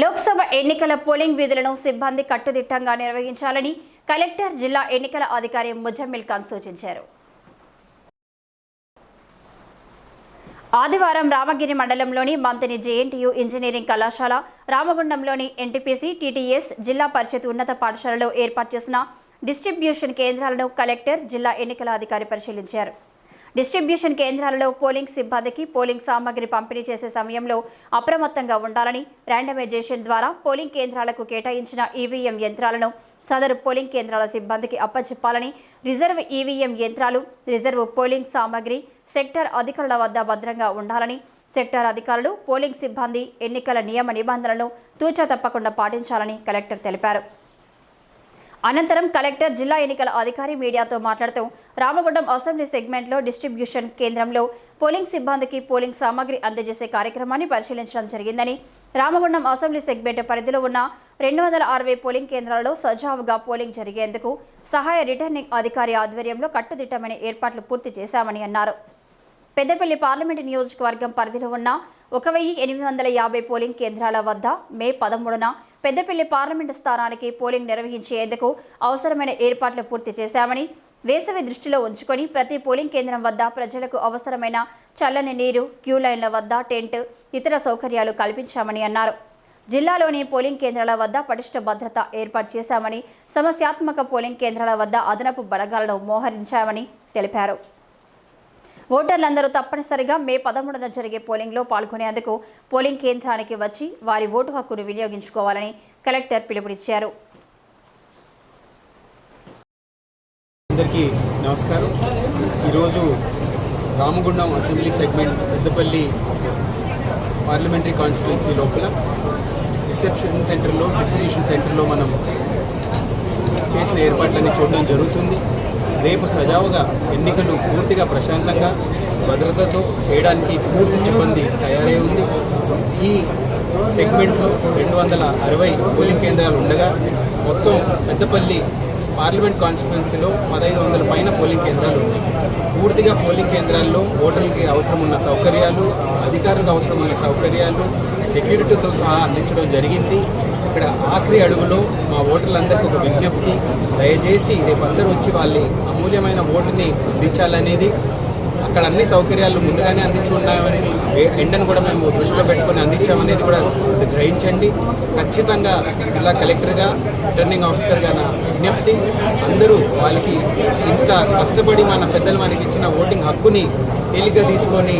లోక్సభ ఎన్నికల పోలింగ్ విధులను సిబ్బంది కట్టుదిట్టంగా నిర్వహించాలని కలెక్టర్ జిల్లా ఎన్నికల అధికారి ముజమ్మిల్ ఖాన్ సూచించారు. ఆదివారం రామగిరి మండలంలోని మంతిని జేఎన్టీయు ఇంజనీరింగ్ కళాశాల రామగుండంలోని ఎన్టీపీసీ టీటీఎస్ జిల్లా పరిషత్ ఉన్నత పాఠశాలలో ఏర్పాటు చేసిన డిస్ట్రిబ్యూషన్ కేంద్రాలను కలెక్టర్ జిల్లా ఎన్నికల అధికారి పరిశీలించారు. డిస్ట్రిబ్యూషన్ కేంద్రాలలో పోలింగ్ సిబ్బందికి పోలింగ్ సామాగ్రి పంపిణీ చేసే సమయంలో అప్రమత్తంగా ఉండాలని ర్యాండమైజేషన్ ద్వారా పోలింగ్ కేంద్రాలకు కేటాయించిన ఈవీఎం యంత్రాలను సదరు పోలింగ్ కేంద్రాల సిబ్బందికి అప్పచెప్పాలని రిజర్వ్ ఈవీఎం యంత్రాలు రిజర్వ్ పోలింగ్ సామాగ్రి సెక్టర్ అధికారుల వద్ద భద్రంగా ఉండాలని సెక్టార్ అధికారులు పోలింగ్ సిబ్బంది ఎన్నికల నియమ నిబంధనలను తూచా తప్పకుండా పాటించాలని కలెక్టర్ తెలిపారు. అనంతరం కలెక్టర్ జిల్లా ఎన్నికల అధికారి మీడియాతో మాట్లాడుతూ రామగుండం అసెంబ్లీ సెగ్మెంట్లో డిస్ట్రిబ్యూషన్ కేంద్రంలో పోలింగ్ సిబ్బందికి పోలింగ్ సామాగ్రి అందజేసే కార్యక్రమాన్ని పరిశీలించడం జరిగిందని రామగుండం అసెంబ్లీ సెగ్మెంట్ పరిధిలో ఉన్న రెండు వందల అరవై పోలింగ్ కేంద్రాలలో సజావుగా పోలింగ్ జరిగేందుకు సహాయ రిటర్నింగ్ అధికారి ఆధ్వర్యంలో కట్టుదిట్టమైన ఏర్పాట్లు పూర్తి చేశామని అన్నారు. పెద్దపల్లి పార్లమెంటు నియోజకవర్గం పరిధిలో ఉన్న ఒక వెయ్యి ఎనిమిది వందల యాభై పోలింగ్ కేంద్రాల వద్ద మే పదమూడున పెద్దపల్లి పార్లమెంటు స్థానానికి పోలింగ్ నిర్వహించేందుకు అవసరమైన ఏర్పాట్లు పూర్తి చేశామని వేసవి దృష్టిలో ఉంచుకొని ప్రతి పోలింగ్ కేంద్రం వద్ద ప్రజలకు అవసరమైన చల్లని నీరు క్యూ లైన్ల వద్ద టెంట్ ఇతర సౌకర్యాలు కల్పించామని అన్నారు. జిల్లాలోని పోలింగ్ కేంద్రాల వద్ద పటిష్ట భద్రత ఏర్పాటు చేశామని సమస్యాత్మక పోలింగ్ కేంద్రాల వద్ద అదనపు బలగాలను మోహరించామని తెలిపారు. ఓటర్లందరూ తప్పనిసరిగా మే పదమూడున జరిగే పోలింగ్లో పాల్గొనేందుకు పోలింగ్ కేంద్రానికి వచ్చి వారి ఓటు హక్కును వినియోగించుకోవాలని కలెక్టర్ పిలుపునిచ్చారు. అందరికీ నమస్కారం. ఈరోజు Ramagundam assembly segment Peddapalli parliamentary constituency లోపల రిసెప్షన్ సెంటర్లో డిస్ట్రిబ్యూషన్ సెంటర్లో మనం చేసిన ఏర్పాట్లన్నీ చూడడం జరుగుతుంది. రేపు సజావుగా ఎన్నికలు పూర్తిగా ప్రశాంతంగా భద్రతతో చేయడానికి పూర్తి సిబ్బంది తయారై ఉంది. ఈ సెగ్మెంట్లో రెండు వందల అరవై పోలింగ్ కేంద్రాలు ఉండగా మొత్తం పెద్దపల్లి పార్లమెంట్ కాన్స్టిట్యున్సీలో పదహైదు వందల పైన పోలింగ్ కేంద్రాలు ఉన్నాయి. పూర్తిగా పోలింగ్ కేంద్రాల్లో ఓటర్లకి అవసరమున్న సౌకర్యాలు అధికారులకు అవసరమైన సౌకర్యాలు సెక్యూరిటీతో సహా అందించడం జరిగింది. ఇక్కడ ఆఖరి అడుగులో మా ఓటర్లందరికీ ఒక విజ్ఞప్తి. దయచేసి రేపు అందరూ వచ్చి వాళ్ళని అమూల్యమైన ఓటుని అందించాలనేది అక్కడ అన్ని సౌకర్యాలు ముందుగానే అందించి ఉన్నామని ఎండను కూడా మేము దృష్టిలో పెట్టుకొని అందించామనేది కూడా గ్రహించండి. ఖచ్చితంగా జిల్లా కలెక్టర్గా రిటర్నింగ్ ఆఫీసర్గా నా విజ్ఞప్తి. అందరూ వాళ్ళకి ఇంత కష్టపడి మన పెద్దలు మనకి ఇచ్చిన ఓటింగ్ హక్కుని తేలిగ్గా తీసుకొని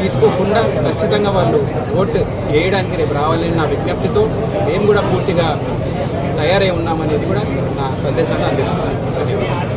తీసుకోకుండా ఖచ్చితంగా వాళ్ళు ఓటు వేయడానికి రేపు రావాలని నా విజ్ఞప్తితో మేము కూడా పూర్తిగా తయారై ఉన్నామనేది కూడా నా సందేశాన్ని అందిస్తున్నాను. ధన్యవాదాలు.